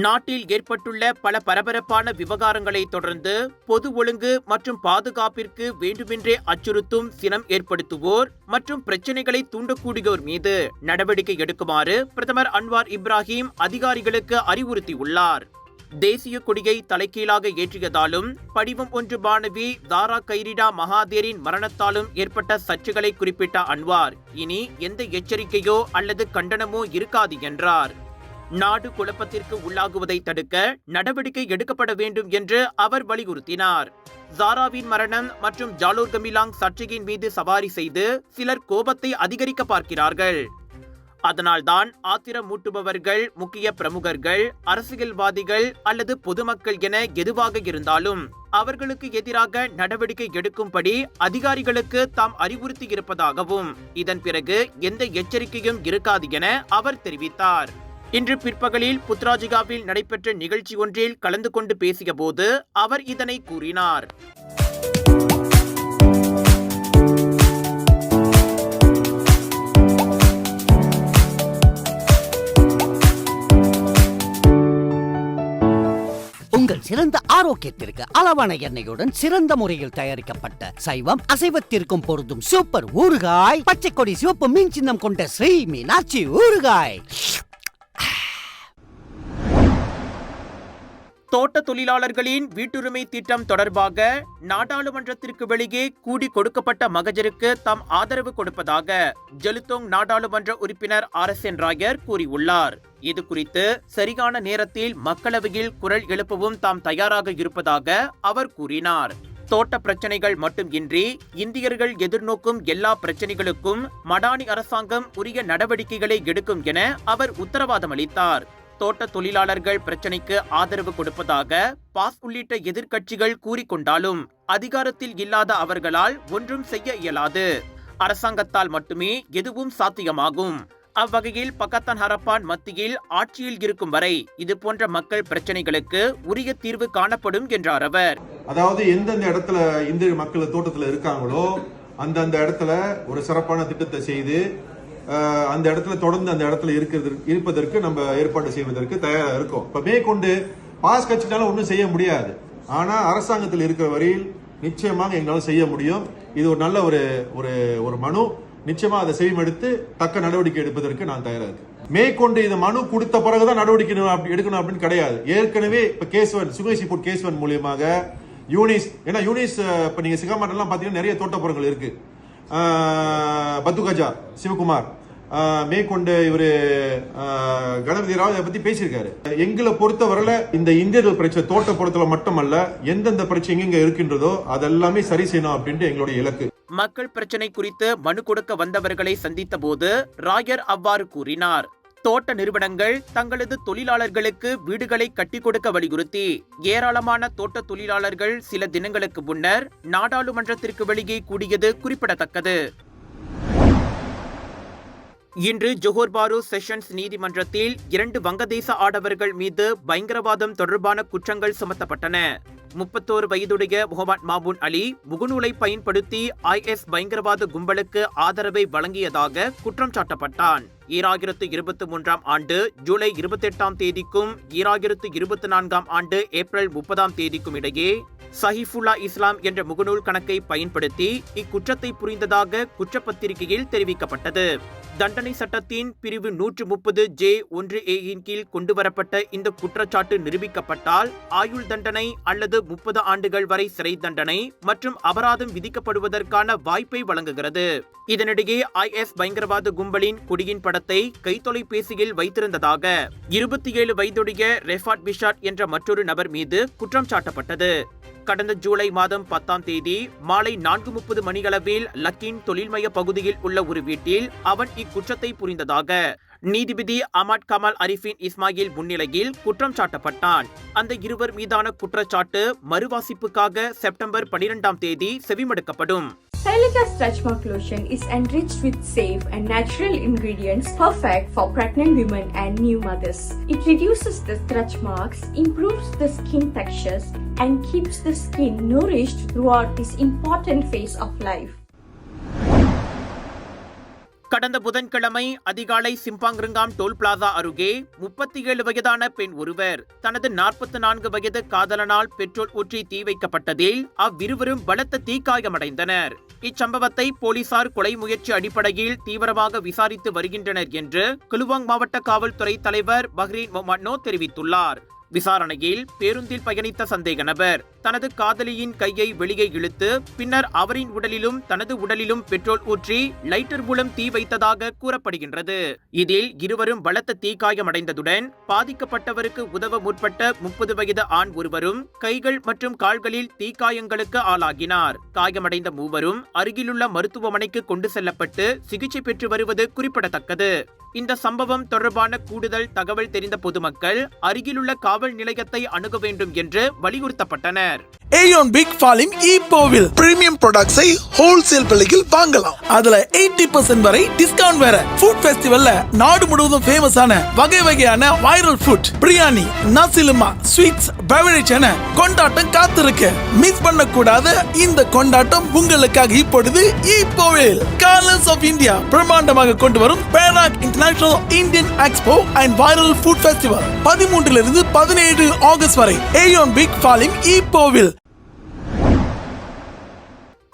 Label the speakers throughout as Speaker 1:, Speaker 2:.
Speaker 1: நாட்டில் ஏற்பட்டுள்ள பல பரபரப்பான விவகாரங்களை தொடர்ந்து பொது ஒழுங்கு மற்றும் பாதுகாப்பிற்கு வேண்டுமென்றே அச்சுறுத்தும் சினம் ஏற்படுத்துவோர் மற்றும் பிரச்சினைகளை தூண்டக்கூடியோர் மீது நடவடிக்கை எடுக்குமாறு பிரதமர் அன்வார் இப்ராஹிம் அதிகாரிகளுக்கு அறிவுறுத்தியுள்ளார். தேசிய கொடியை தலைகீழாக ஏற்றியதாலும் படிவம் ஒன்று மாணவி தாரா கைரிடா மகாதேரின் மரணத்தாலும் ஏற்பட்ட சர்ச்சைகளை குறிப்பிட்ட அன்வார் இனி எந்த எச்சரிக்கையோ அல்லது கண்டனமோ இருக்காது என்றார். நாடு குழப்பத்திற்கு உள்ளாகுவதை தடுக்க நடவடிக்கை எடுக்கப்பட வேண்டும் என்று அவர் வலியுறுத்தினார். ஜாராவின் மரணம் மற்றும் ஜாலோர் கமிலாங் சர்ச்சையின் மீது சவாரி செய்து சிலர் கோபத்தை அதிகரிக்க பார்க்கிறார்கள். அதனால்தான் ஆத்திரம் மூட்டுபவர்கள் முக்கிய பிரமுகர்கள் அரசியல்வாதிகள் அல்லது பொதுமக்கள் என எதுவாக இருந்தாலும் அவர்களுக்கு எதிராக நடவடிக்கை எடுக்கும்படி அதிகாரிகளுக்கு தாம் அறிவுறுத்தி இருப்பதாகவும் இதன் பிறகு எந்த எச்சரிக்கையும் இருக்காது என அவர் தெரிவித்தார். இன்று பிற்பகலில் புத்ராஜிகாவில் நடைபெற்ற நிகழ்ச்சி ஒன்றில் கலந்து கொண்டு பேசிய போது அவர் இதனை கூறினார்.
Speaker 2: உங்கள் சிறந்த ஆரோக்கியத்திற்கு அளவான எண்ணெயுடன் சிறந்த முறையில் தயாரிக்கப்பட்ட சைவம் அசைவத்திற்கும் பொருந்தும் சூப்பர் ஊறுகாய் பச்சை கொடி சிவப்பு மீன் சின்னம் கொண்ட ஸ்ரீ மீனாட்சி ஊறுகாய்.
Speaker 1: தோட்ட தொழிலாளர்களின் வீட்டுரிமை திட்டம் தொடர்பாக நாடாளுமன்றத்திற்கு வெளியே கூடி கொடுக்கப்பட்ட மகஜருக்கு தாம் ஆதரவு கொடுப்பதாக ஜெலுத்தோங் நாடாளுமன்ற உறுப்பினர் ஆர் எஸ் என் ராயர் கூறியுள்ளார். இது குறித்து சரியான நேரத்தில் மக்களவையில் குரல் எழுப்பவும் தாம் தயாராக இருப்பதாக அவர் கூறினார். தோட்ட பிரச்சனைகள் மட்டுமின்றி இந்தியர்கள் எதிர்நோக்கும் எல்லா பிரச்சனைகளுக்கும் மடானி அரசாங்கம் உரிய நடவடிக்கைகளை எடுக்கும் என அவர் உத்தரவாதம் அளித்தார். தோட்ட தொழிலாளர்கள் பிரச்சனைக்கு ஆதரவு கொடுப்பதாக பாஸ் உள்ளிட்ட எதிர்க்கட்சிகள் கூறிக்கொண்டாலும் அதிகாரத்தில் இல்லாத அவர்களால் ஒன்றும் செய்ய இயலாது. அரசாங்கத்தால் மட்டுமே எதுவும் சாத்தியமாகும். அவ்வகையில் பக்கத்தான் ஹரப்பான் மத்தியில் ஆட்சியில் இருக்கும் வரை இது போன்ற மக்கள் பிரச்சனைகளுக்கு உரிய தீர்வு காணப்படும் என்றார் அவர்.
Speaker 3: அதாவது எந்தெந்த இடத்துல இந்திய மக்கள் தோட்டத்தில் இருக்காங்களோ அந்தந்த இடத்துல ஒரு சிறப்பான திட்டத்தை செய்து அந்த இடத்துல தொடர்ந்து அந்த இடத்துல இருக்கிறது இருப்பதற்கு நம்ம ஏற்பாடு செய்வதற்கு தயாராக இருக்கோம். இப்போ மேற்கொண்டு பாஸ் கட்சினால ஒன்றும் செய்ய முடியாது. ஆனால் அரசாங்கத்தில் இருக்கிற வரையில் நிச்சயமாக எங்களால் செய்ய முடியும். இது ஒரு நல்ல ஒரு ஒரு ஒரு மனு. நிச்சயமாக அதை செய்வெடுத்து தக்க நடவடிக்கை எடுப்பதற்கு நான் தயாராக இருக்கேன். மேற்கொண்டு இந்த மனு கொடுத்த பிறகுதான் நடவடிக்கை எடுக்கணும் அப்படின்னு கிடையாது. ஏற்கனவே இப்ப கேஸ்வன் சுகேசி போட் கேஸ்வன் மூலியமாக யூனிஸ் ஏன்னா யூனிஸ் இப்போ இப்ப நீங்க சிகாமாட்டெல்லாம் பாத்தீங்கன்னா நிறைய தோட்டப்புறங்கள் இருக்கு. பத்துகஜா சிவகுமார். மேற்கொண்டு இவரு கணபதி ராவ் இதை பத்தி பேசியிருக்காரு. எங்களை பொறுத்தவரையில இந்த இந்தியர்கள் பிரச்சனை தோட்டப்புறத்துல மட்டுமல்ல எந்தெந்த பிரச்சனை எங்க இருக்கின்றதோ அதெல்லாமே சரி செய்யணும் அப்படின்ட்டு எங்களுடைய இலக்கு.
Speaker 1: மக்கள் பிரச்சனை குறித்து மனு கொடுக்க வந்தவர்களை சந்தித்த போது ராயர் அவ்வாறு கூறினார். தோட்ட நிறுவனங்கள் தங்களது தொழிலாளர்களுக்கு வீடுகளை கட்டிக் கொடுக்க வலியுறுத்தி ஏராளமான தோட்ட தொழிலாளர்கள் சில தினங்களுக்கு முன்னர் நாடாளுமன்றத்திற்கு வெளியே கூடியது குறிப்பிடத்தக்கது. இன்று ஜோஹர் பாரு செஷன்ஸ் நீதிமன்றத்தில் இரண்டு வங்கதேச ஆடவர்கள் மீது பயங்கரவாதம் தொடர்பான குற்றங்கள் சுமத்தப்பட்டன. முப்பத்தோரு வயதுடைய முகமது மாபூன் அலி முகநூலை பயன்படுத்தி ஐஎஸ் பயங்கரவாத கும்பலுக்கு ஆதரவை வழங்கியதாக குற்றம் சாட்டப்பட்டான். ஈராயிரத்து இருபத்தி மூன்றாம் ஆண்டு ஜூலை இருபத்தி எட்டாம் தேதிக்கும் ஈராயிரத்து இருபத்தி நான்காம் ஆண்டு ஏப்ரல் முப்பதாம் தேதிக்கும் இடையே சஹிஃபுல்லா இஸ்லாம் என்ற முகநூல் கணக்கை பயன்படுத்தி இக்குற்றத்தை புரிந்ததாக குற்றப்பத்திரிகையில் தெரிவிக்கப்பட்டது. தண்டனை சட்டத்தின் பிரிவு நூற்று முப்பது ஜே ஒன்று ஏயின் கீழ் கொண்டுவரப்பட்ட இந்த குற்றச்சாட்டு நிரூபிக்கப்பட்டால் ஆயுள் தண்டனை அல்லது முப்பது ஆண்டுகள் வரை சிறை தண்டனை மற்றும் அபராதம் விதிக்கப்படுவதற்கான வாய்ப்பை வழங்குகிறது. இதனிடையே ஐஎஸ் பயங்கரவாத கும்பலின் கொடியின் படத்தை கைத்தொலைபேசியில் வைத்திருந்ததாக இருபத்தி ஏழு வயதுடைய ரெஃபாட் பிஷாட் என்ற மற்றொரு நபர் மீது குற்றம் சாட்டப்பட்டது. கடந்த ஜூலை மாதம் பத்தாம் தேதி மாலை நான்கு முப்பது மணியளவில் லக்கின் தொழில்மய பகுதியில் உள்ள ஒரு வீட்டில் அவன் இக்குற்றத்தை புரிந்ததாக நீதிபதி அமாட் கமால் அரிஃபின் இஸ்மாயில் முன்னிலையில் குற்றம் சாட்டப்பட்டான். அந்த இருவர் மீதான குற்றச்சாட்டு மறுவாசிப்புக்காக செப்டம்பர் பனிரெண்டாம் தேதி செவிமடுக்கப்படும்.
Speaker 4: Helica Stretch Mark Lotion is enriched with safe and natural ingredients perfect for pregnant women and new mothers. It reduces the stretch marks, improves the skin textures, and keeps the skin nourished throughout this important phase of life.
Speaker 1: கடந்த புதன்கிழமை அதிகாலை சிம்பாங்கிருங்காம் toll plaza அருகே முப்பத்தி ஏழு வயதான பெண் ஒருவர் தனது நாற்பத்தி நான்கு வயது காதலனால் பெட்ரோல் ஊற்றி தீ வைக்கப்பட்டதில் அவ்விருவரும் பலத்த தீக்காயமடைந்தனர் இச்சம்பவத்தை போலீசார் கொலை முயற்சி அடிப்படையில் தீவிரமாக விசாரித்து வருகின்றனர் என்று குலுவாங் மாவட்ட காவல்துறை தலைவர் பஹ்ரீன் மொமன்னோ தெரிவித்துள்ளார். விசாரணையில் பேருந்தில் பயணித்த சந்தேக நபர். தனது காதலியின் கையை வெளியே இழுத்து பின்னர் அவரின் உடலிலும் தனது உடலிலும் பெட்ரோல் ஊற்றி லைட்டர் மூலம் தீ வைத்ததாக கூறப்படுகின்றது. இதில் இருவரும் பலத்த தீக்காயமடைந்ததுடன் பாதிக்கப்பட்டவருக்கு உதவ முற்பட்ட முப்பது வயது ஆண் ஒருவரும் கைகள் மற்றும் கால்களில் தீக்காயங்களுக்கு ஆளாகினார். காயமடைந்த மூவரும் அருகிலுள்ள மருத்துவமனைக்கு கொண்டு செல்லப்பட்டு சிகிச்சை பெற்று வருவது குறிப்பிடத்தக்கது. இந்த சம்பவம் தொடர்பான கூடுதல் தகவல் தெரிந்த பொதுமக்கள் அருகிலுள்ள காவல் நிலையத்தை அணுக வேண்டும் என்று வலியுறுத்தப்பட்டனர்.
Speaker 5: ஏயோன் பிக் ஃபாலிம் இப்போவில் பிரீமியம் ப்ராடக்ட்ஸை ஹோல்சேல் விலையில் வாங்கலாம். அதுல 80% வரை டிஸ்கவுண்ட் வேற. ஃபுட் ஃபெஸ்டிவல்ல நாடு முழுவதும் ஃபேமஸான வகை வகையான வைரல் ஃபுட் பிரியாணி நசிலுமா ஸ்வீட்ஸ் பெவரேஜ் என கொண்டாட்டம் காத்திருக்கு. மிஸ் பண்ண கூடாத இந்த கொண்டாட்டம் உங்களுக்காக இப்பொழுது இப்போவில் கலர்ஸ் ஆஃப் இந்தியா பிரம்மாண்டமாக கொண்டு வரும் Perak international Indian expo and viral food festival பதிமூன்றிலிருந்து பதினேழு ஆகஸ்ட் வரை. ஏயோன் பிக் ஃபாலிம் இப்போவில்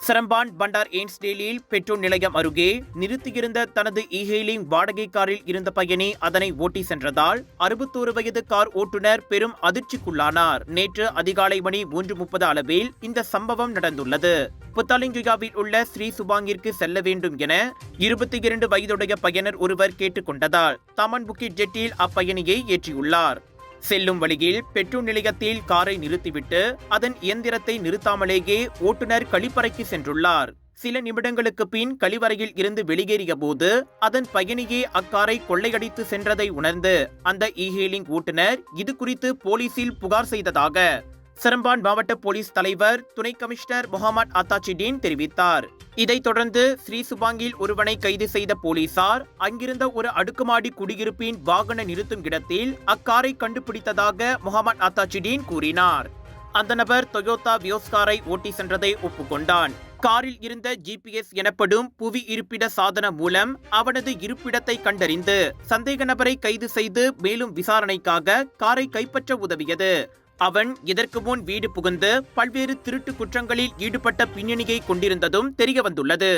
Speaker 1: சரம்பான் பண்டார் ஏன்ஸ்டேலில் பெட்ரோல் நிலையம் அருகே நிறுத்தியிருந்த தனது இஹெயிலிங் வாடகை காரில் இருந்த பயணி அதனை ஓட்டி சென்றதால் அறுபத்தோரு வயது கார் ஓட்டுநர் பெரும் அதிர்ச்சிக்குள்ளானார். நேற்று அதிகாலை மணி மூன்று முப்பது அளவில் இந்த சம்பவம் நடந்துள்ளது. புத்தாலிங்குயாவில் உள்ள ஸ்ரீ சுபாங்கிற்கு செல்ல வேண்டும் என இருபத்தி இரண்டு வயதுடைய பயனர் ஒருவர் கேட்டுக்கொண்டதால் தமன் புக்கி ஜெட்டில் அப்பயணியை ஏற்றியுள்ளார். செல்லும் வழியில் பெட்ரோல் நிலையத்தில் காரை நிறுத்திவிட்டு அதன் இயந்திரத்தை நிறுத்தாமலேயே ஓட்டுநர் கழிப்பறைக்கு சென்றுள்ளார். சில நிமிடங்களுக்கு பின் கழிவறையில் இருந்து வெளியேறிய போது அதன் பயணியே அக்காரை கொள்ளையடித்து சென்றதை உணர்ந்து அந்த இஹேலிங் ஓட்டுநர் இது குறித்து போலீசில் புகார் செய்ததாக சரம்பான் மாவட்ட போலீஸ் தலைவர் துணை கமிஷனர் முகமது அத்தாச்சிடீன் தெரிவித்தார். இதைத் தொடர்ந்து ஸ்ரீ சுபாங்கில் ஒருவனை கைது செய்த போலீசார் அங்கிருந்த ஒரு அடுக்குமாடி குடியிருப்பின் வாகன நிறுத்தும் இடத்தில் அக்காரை கண்டுபிடித்ததாக முகமது அத்தாச்சிடீன் கூறினார். அந்த நபர் டொயோட்டா வியோஸ் காரை ஓட்டி சென்றதை ஒப்புக்கொண்டான். காரில் இருந்த ஜிபிஎஸ் எனப்படும் புவி இருப்பிட சாதனம் மூலம் அவனது இருப்பிடத்தை கண்டறிந்து சந்தேக நபரை கைது செய்து மேலும் விசாரணைக்காக காரை கைப்பற்ற உதவியது. அவன் இதற்கு முன் வீடு புகுந்து பல்வேறு திருட்டு குற்றங்களில் ஈடுபட்ட பின்னணியை கொண்டிருந்ததும் தெரியவந்துள்ளது.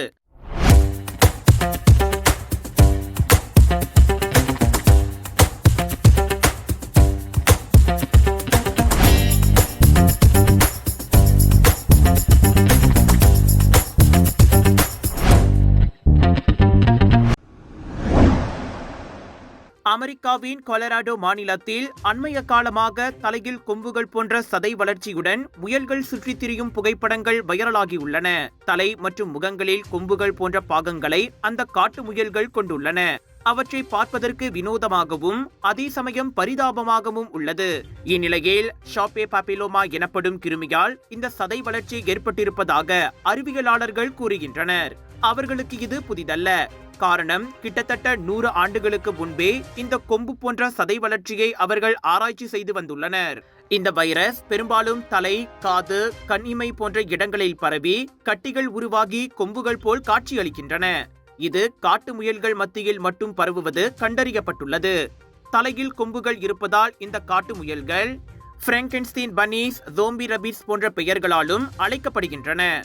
Speaker 1: அமெரிக்காவின் கொலராடோ மாநிலத்தில் அண்மைய காலமாக தலையில் கொம்புகள் போன்ற சதை வளர்ச்சியுடன் முயல்கள் சுற்றித் திரியும் புகைப்படங்கள் வைரலாகியுள்ளன. தலை மற்றும் முகங்களில் கொம்புகள் போன்ற பாகங்களை அந்த காட்டு முயல்கள் கொண்டுள்ளன. அவற்றை பார்ப்பதற்கு வினோதமாகவும் அதே சமயம் பரிதாபமாகவும் உள்ளது. இந்நிலையில் ஷாப்பே பாப்பிலோமா எனப்படும் கிருமியால் இந்த சதை வளர்ச்சி ஏற்பட்டிருப்பதாக அறிவியலாளர்கள் கூறுகின்றனர். அவர்களுக்கு இது புதிதல்ல. காரணம் கிட்டத்தட்ட நூறு ஆண்டுகளுக்கு முன்பே இந்த கொம்பு போன்ற சதை வளர்ச்சியை அவர்கள் ஆராய்ச்சி செய்து வந்துள்ளனர். இந்த வைரஸ் பெரும்பாலும் தலை காது கண் இமை போன்ற இடங்களில் பரவி கட்டிகள் உருவாகி கொம்புகள் போல் காட்சியளிக்கின்றன. இது காட்டு முயல்கள் மத்தியில் மட்டும் பரவுவது கண்டறியப்பட்டுள்ளது. தலையில் கொம்புகள் இருப்பதால் இந்த காட்டு முயல்கள் பிராங்கன்ஸ்டீன் பனீஸ் ஜோம்பி ரபீஸ் போன்ற பெயர்களாலும் அழைக்கப்படுகின்றன.